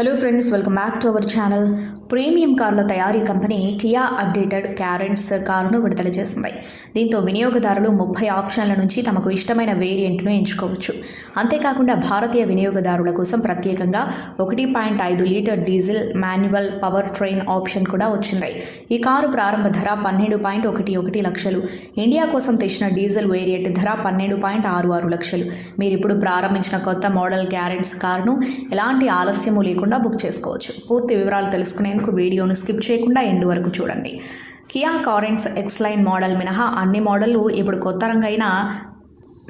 Hello friends welcome back to our channel premium కార్ల తయారీ company Kia updated క్యారెంట్స్ కారును విడుదల చేసింది. దీంతో వినియోగదారులు ముప్పై ఆప్షన్ల నుంచి తమకు ఇష్టమైన వేరియంట్ను ఎంచుకోవచ్చు. అంతేకాకుండా భారతీయ వినియోగదారుల కోసం ప్రత్యేకంగా ఒకటి పాయింట్ ఐదు litre diesel manual powertrain option కూడా వచ్చింది. ఈ కారు ప్రారంభ ధర పన్నెండు పాయింట్ ఒకటి ఒకటి లక్షలు. ఇండియా కోసం తెచ్చిన డీజిల్ వేరియంట్ ధర పన్నెండు పాయింట్ ఆరు ఆరు లక్షలు. మీరు ఇప్పుడు ప్రారంభించిన కొత్త మోడల్ క్యారెంట్స్ కారును ఎలాంటి ఆలస్యము లేకుండా బుక్ చేసుకోవచ్చు. పూర్తి వివరాలు తెలుసుకునేందుకు వీడియోను స్కిప్ చేయకుండా ఎండ్ వరకు చూడండి. Kia Carens X line model మినహా అన్ని మోడళ్ళు ఇప్పుడు కొత్త రంగైన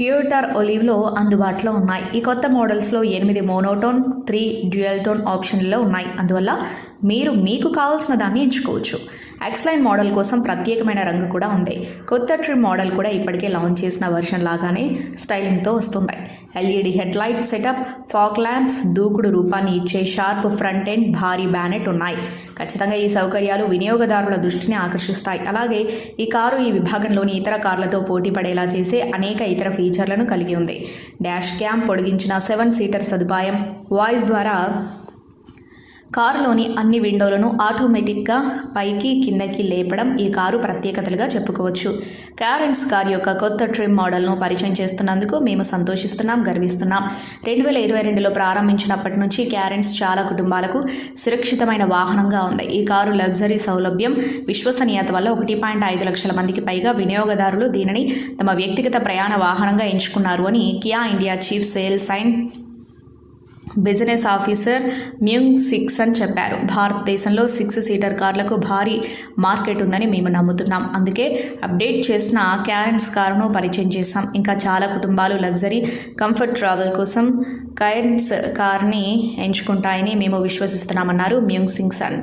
ప్యూటర్ ఒలివ్లో అందుబాటులో ఉన్నాయి. ఈ కొత్త మోడల్స్లో ఎనిమిది మోనోటోన్ త్రీ డ్యూయల్ టోన్ ఆప్షన్లలో ఉన్నాయి. అందువల్ల మీరు మీకు కావాల్సిన దాన్ని ఎంచుకోవచ్చు. ఎక్స్లైన్ మోడల్ కోసం ప్రత్యేకమైన రంగు కూడా ఉంది. కొత్త ట్రిమ్ మోడల్ కూడా ఇప్పటికే లాంచ్ చేసిన వర్షన్ లాగానే స్టైలింగ్తో వస్తుంది. LED headlight setup fog lamps దూకుడు రూపాన్ని ఇచ్చే షార్ప్ ఫ్రంట్ ఎండ్ భారీ బ్యానెట్ ఉన్నాయి. ఖచ్చితంగా ఈ సౌకర్యాలు వినియోగదారుల దృష్టిని ఆకర్షిస్తాయి. అలాగే ఈ కారు ఈ విభాగంలోని ఇతర కార్లతో పోటీ పడేలా చేసే అనేక ఇతర ఫీచర్లను కలిగి ఉంది. డాష్ క్యామ్ పొడిగించిన సెవెన్ సీటర్ సదుపాయం వాయిస్ ద్వారా కారులోని అన్ని విండోలను ఆటోమేటిక్గా పైకి కిందకి లేపడం ఈ కారు ప్రత్యేకతలుగా చెప్పుకోవచ్చు. క్యారెంట్స్ కార్ యొక్క కొత్త ట్రిమ్ మోడల్ను పరిచయం చేస్తున్నందుకు మేము సంతోషిస్తున్నాం గర్విస్తున్నాం. రెండు వేల ఇరవై రెండులో ప్రారంభించినప్పటి నుంచి క్యారెంట్స్ చాలా కుటుంబాలకు సురక్షితమైన వాహనంగా ఉంది. ఈ కారు లగ్జరీ సౌలభ్యం విశ్వసనీయత వల్ల ఒకటి పాయింట్ ఐదు లక్షల మందికి పైగా వినియోగదారులు దీనిని తమ వ్యక్తిగత ప్రయాణ వాహనంగా ఎంచుకున్నారు అని Kia India chief sales and business officer Myung Sik అని చెప్పారు. భారతదేశంలో సిక్స్ సీటర్ కార్లకు భారీ మార్కెట్ ఉందని మేము నమ్ముతున్నాం. అందుకే అప్డేట్ చేసిన క్యారెన్స్ కారును పరిచయం చేశాం. ఇంకా చాలా కుటుంబాలు లగ్జరీ కంఫర్ట్ ట్రావెల్ కోసం కైరెన్స్ కార్ని ఎంచుకుంటాయని మేము విశ్వసిస్తున్నామన్నారు మ్యూంగ్ సింగ్సన్.